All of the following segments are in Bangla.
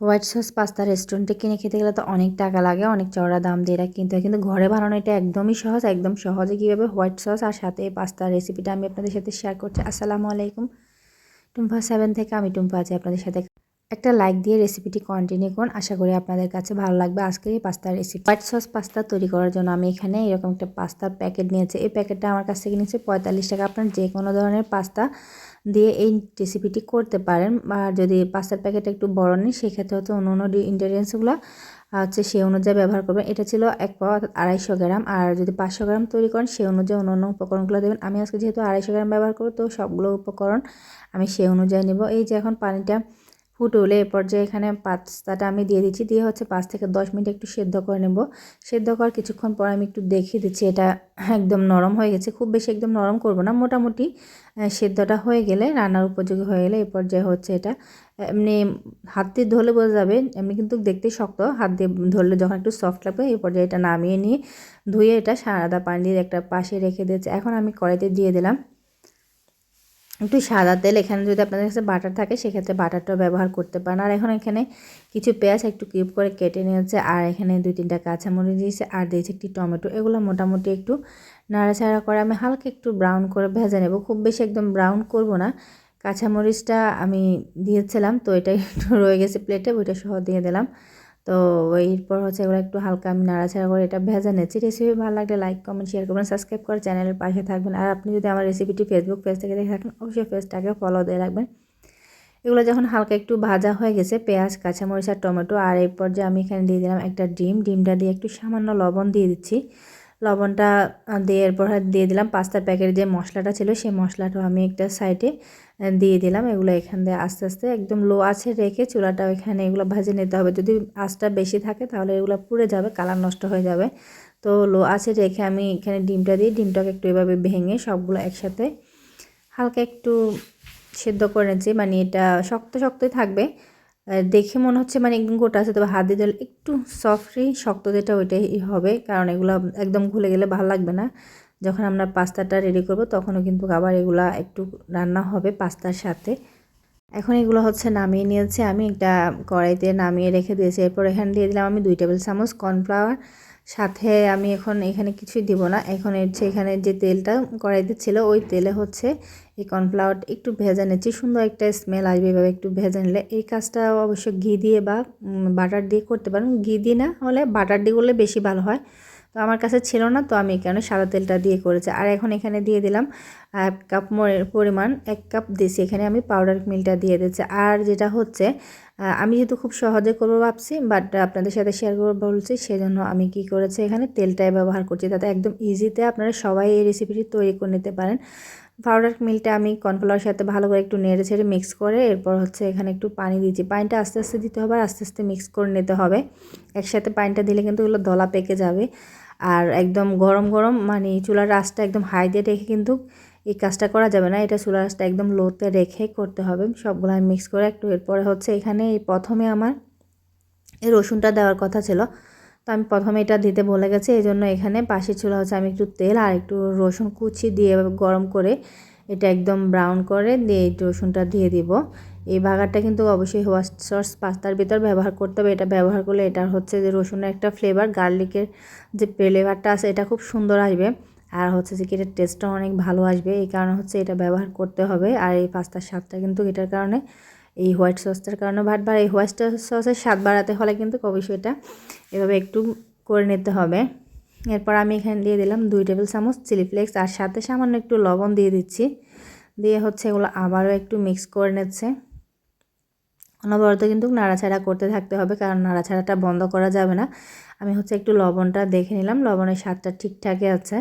হোয়াইট সস পাস্তা রেস্টুরেন্টে কিনে খেতে গেলে তো অনেক টাকা লাগে, অনেক চড়া দাম দিয়ে এরা কিনতে হয়। কিন্তু ঘরে বানানো এটা একদমই সহজ, একদম সহজে কীভাবে হোয়াইট সস আর সাথে পাস্তার রেসিপিটা আমি আপনাদের সাথে শেয়ার করছি। আসসালামু আলাইকুম। টুম্পা সেভেন থেকে আমি টুম্পা আছি আপনাদের সাথে। একটা লাইক দিয়ে রেসিপিটি কন্টিনিউ করুন। আশা করি আপনাদের কাছে ভালো লাগবে আজকের এই পাস্তার রেসিপি হোয়াইট সস পাস্তা তৈরি করার জন্য আমি এখানে এরকম একটা পাস্তার প্যাকেট নিয়েছি। এই প্যাকেটটা আমার কাছ থেকে নিয়েছে পঁয়তাল্লিশ টাকা। আপনার যে কোনো ধরনের পাস্তা দিয়ে এই রেসিপিটি করতে পারেন আর যদি পাস্তার প্যাকেট একটু বড় নেই সেক্ষেত্রে হচ্ছে অন্য অন্য ইনগ্রেডিয়েন্টসগুলো হচ্ছে সেই অনুযায়ী ব্যবহার করবেন। এটা ছিল এক পাওয়া আড়াইশো গ্রাম। আর যদি পাঁচশো গ্রাম তৈরি করেন, সেই অনুযায়ী অন্য অন্য উপকরণগুলো দেবেন। আমি আজকে যেহেতু আড়াইশো গ্রাম ব্যবহার করব তো সবগুলো উপকরণ আমি সেই অনুযায়ী নেব। এই যে এখন পানিটা ফুটে হলে এ পর্যায়ে এখানে পাস্তাটা আমি দিয়ে দিচ্ছি। দিয়ে হচ্ছে পাঁচ থেকে দশ মিনিট একটু সেদ্ধ করে নেব। সেদ্ধ করার কিছুক্ষণ পর আমি একটু দেখিয়ে দিচ্ছি, এটা একদম নরম হয়ে গেছে। খুব বেশি একদম নরম করব না, মোটামুটি সেদ্ধটা হয়ে গেলে, রান্নার উপযোগী হয়ে গেলে এই পর্যায়ে হচ্ছে এটা। এমনি হাত দিয়ে ধরলে বোঝা যাবে, এমনি কিন্তু দেখতে শক্ত, হাত দিয়ে ধরলে যখন একটু সফট লাগবে এই পর্যায়ে এটা নামিয়ে নিয়ে ধুয়ে এটা সাদা পানি দিয়ে একটা পাশে রেখে দিয়েছে। এখন আমি কড়াইতে দিয়ে দিলাম একটু সাদা তেল, এখানে যদি আপনাদের কাছে বাটার থাকে, সেক্ষেত্রে বাটারটাও ব্যবহার করতে পারেন। আর এখন এখানে কিছু পেঁয়াজ একটু কিউব করে কেটে নিয়েছে, আর এখানে দুই তিনটা কাঁচামরিচ দিয়েছে, আর দিয়েছে একটি টমেটো। এগুলো মোটামুটি একটু নাড়াচাড়া করে আমি হালকা একটু ব্রাউন করে ভেজে নেব। খুব বেশি একদম ব্রাউন করব না। কাঁচামরিচটা আমি দিয়েছিলাম, তো এটা একটু রয়ে গেছে প্লেটে, ওইটা সহ দিয়ে দিলাম। তো এরপর হচ্ছে এগুলো একটু হালকা আমি নাড়াচাড়া করে এটা ভেজা নিচ্ছি। রেসিপি ভালো লাগলে লাইক কমেন্ট শেয়ার করবেন সাবস্ক্রাইব করে চ্যানেলের পাশে থাকবেন। আর আপনি যদি আমার রেসিপিটি ফেসবুক পেজ থেকে দেখে থাকেন, অবশ্যই পেজটাকে ফলো দিয়ে রাখবেন। এগুলো যখন হালকা একটু ভাজা হয়ে গেছে, পেঁয়াজ, কাঁচামরিচ আর টমেটো, আর এরপর যে আমি এখানে দিয়ে দিলাম একটা ডিম, ডিমটা দিয়ে একটু সামান্য লবণ দিয়ে দিচ্ছি। লবণটা দিয়ে এরপর দিয়ে দিলাম। পাস্তার প্যাকেট যে মশলাটা ছিল, সেই মশলাটাও আমি একটা সাইডে দিয়ে দিলাম। এগুলো এখান দিয়ে আস্তে আস্তে একদম লো আছে রেখে চুলাটা এখানে এগুলো ভাজে নিতে হবে। যদি আঁচটা বেশি থাকে, তাহলে এগুলো পুড়ে যাবে, কালার নষ্ট হয়ে যাবে। তো লো আছে রেখে আমি এখানে ডিমটা দিয়ে, ডিমটাকে একটু এভাবে ভেঙে সবগুলো একসাথে হালকা একটু সেদ্ধ করে নিচ্ছি। মানে এটা শক্ত, শক্তই থাকবে। দেখে মনে হচ্ছে মানে একদম গোটা আছে, তবে হাত দিয়ে ধরলে একটু সফটই শক্ত যেটা ওইটাই হবে, কারণ এগুলো একদম ঘুলে গেলে ভালো লাগবে না। যখন আমরা পাস্তাটা রেডি করব, তখনও কিন্তু আবার এগুলো একটু রান্না হবে পাস্তার সাথে। এখন এগুলো হচ্ছে নামিয়ে নিয়েছে, আমি একটা কড়াইতে নামিয়ে রেখে দিয়েছি। এরপর এখানে দিয়ে দিলাম আমি দুই টেবিল চামচ কর্নফ্লাওয়ার সাথে আমি এখন এখানে কিছুই দিব না। এখন হচ্ছে এখানে যে তেলটা কড়াইতে ছিল, ওই তেলে হচ্ছে এই কর্নফ্লাওয়ার একটু ভেজে নিচ্ছি। সুন্দর একটা স্মেল আসবে এভাবে একটু ভেজে নিলে। এই কাজটা অবশ্য ঘি দিয়ে বা বাটার দিয়ে করতে পারেন। ঘি দিয়ে না হলে বাটার দিয়ে করলে বেশি ভালো হয়। তো আমার কাছে ছিল না, তো আমি এখানে সাদা তেলটা দিয়ে করেছি। আর এখন এখানে দিয়ে দিলাম এক কাপ পরিমাণ এক কাপ দিয়েছি এখানে আমি পাউডার মিলটা দিয়ে দিচ্ছি। আর যেটা হচ্ছে আমি যেহেতু খুব সহজে করব ভাবছি বাট আপনাদের সাথে শেয়ার করব বলছি, সেজন্য আমি কি করেছি, এখানে তেলটাই ব্যবহার করছি। তাতে একদম ইজিতে আপনারা সবাই এই রেসিপিটি তৈরি করে নিতে পারেন। পাউডার মিলটা আমি কর্নফ্লাওয়ার সাথে ভালো করে একটু নেড়ে ছেড়ে মিক্স করে, এরপর হচ্ছে এখানে একটু পানি দিয়েছি পানিটা আস্তে আস্তে দিতে হবে, আর আস্তে আস্তে মিক্স করে নিতে হবে। একসাথে পানিটা দিলে কিন্তু ওগুলো দলা পেকে যাবে। আর একদম গরম গরম মানে চুলার রাসটা একদম হাই দিয়ে রেখে কিন্তু এই কাজটা করা যাবে না। এটা চুলার রাসটা একদম লোতে রেখে করতে হবে। সবগুলো আমি মিক্স করে একটু এরপরে হচ্ছে এখানে এই প্রথমে আমার এই রসুনটা দেওয়ার কথা ছিল। তো আমি প্রথমে এটা দিতে বলে গেছি এই জন্য এখানে পাশে চুলা হচ্ছে আমি একটু তেল আর একটু রসুন কুচি দিয়ে গরম করে এটা একদম ব্রাউন করে দিয়ে এই রসুনটা দিয়ে দিব। এই বাগারটা কিন্তু অবশ্যই হোয়াইট সস পাস্তার ভিতর ব্যবহার করতে হবে। এটা ব্যবহার করলে এটা হচ্ছে যে রসুনের একটা ফ্লেভার গার্লিকের যে ফ্লেভারটা আছে এটা খুব সুন্দর আসবে। আর হচ্ছে যে কি এটার টেস্টটা অনেক ভালো আসবে। এই কারণে হচ্ছে এটা ব্যবহার করতে হবে। আর এই পাস্তার স্বাদটা কিন্তু এটার কারণে, এই হোয়াইট সসটার কারণে ভাটবার এই হোয়াইট সসের স্বাদ বাড়াতে হলে কিন্তু অবশ্যই এটা এভাবে একটু করে নিতে হবে। এরপর আমি এখানে দিয়ে দিলাম দুই টেবিল চামচ চিলি ফ্লেক্স আর সাথে সামান্য একটু লবণ দিয়ে দিচ্ছি। দিয়ে হচ্ছে এগুলো আবারও একটু মিক্স করে নিচ্ছে। অনবরত কিন্তু নাড়াচাড়া করতে থাকতে হবে, কারণ নাড়াচাড়াটা বন্ধ করা যাবে না। আমি হচ্ছে একটু লবণটা দেখে নিলাম, লবণের স্বাদটা ঠিকঠাকই আছে।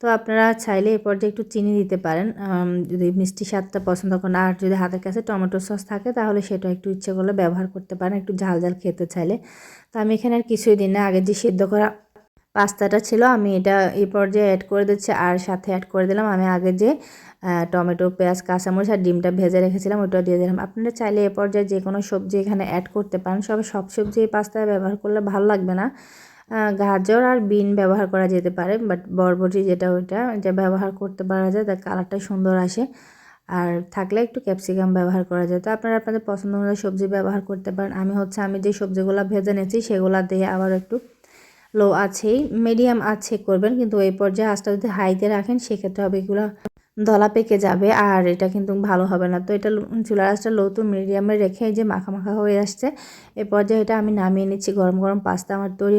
তো আপনারা চাইলে এ পর্যায়ে একটু চিনি দিতে পারেন। যদি মিষ্টি স্বাদটা পছন্দ করেন, আর যদি হাতের কাছে টমেটো সস থাকে, তাহলে সেটা একটু ইচ্ছে করলে ব্যবহার করতে পারেন, একটু ঝাল ঝাল খেতে চাইলে। তো আমি এখানে আর কিছুই দিন না, আগে যে সিদ্ধ করা পাস্তাটা ছিল, আমি এটা এই পর্যায়ে অ্যাড করে দিচ্ছি, আর সাথে অ্যাড করে দিলাম আমি আগে যে টমেটো, পেঁয়াজ, কাঁচামরিচ আর ডিমটা ভেজে রেখেছিলাম, ওটা দিয়ে দিলাম। আপনারা চাইলে এ পর্যায়ে যে কোনো সবজি এখানে অ্যাড করতে পারেন, সবে, সব সবজি এই পাস্তায় ব্যবহার করলে ভালো লাগবে না। গাজর আর বিন ব্যবহার করা যেতে পারে বাট বরবটি যেটা ওইটা, এটা ব্যবহার করতে পারা যায়, তার কালারটা সুন্দর আসে। আর থাকলে একটু ক্যাপসিকাম ব্যবহার করা যায়। তো আপনারা আপনাদের পছন্দ মতো সবজি ব্যবহার করতে পারেন। আমি হচ্ছে, আমি যে সবজিগুলো ভেজে নিয়েছি, সেগুলো দিয়ে আবার একটু লো আছেই মিডিয়াম আছে করবেন, কিন্তু এই পর্যায়ে আঁচটা যদি হাইতে রাখেন, সেক্ষেত্রে হবে এগুলো দলা পেকে যাবে, আর এটা কিন্তু ভালো হবে না। তো এটা চুলার আঁচটা লো টু মিডিয়ামে রেখে যে মাখা মাখা হয়ে আসছে, এ পর্যায়ে এটা আমি নামিয়ে নিচ্ছি, গরম গরম পাস্তা আমার তৈরি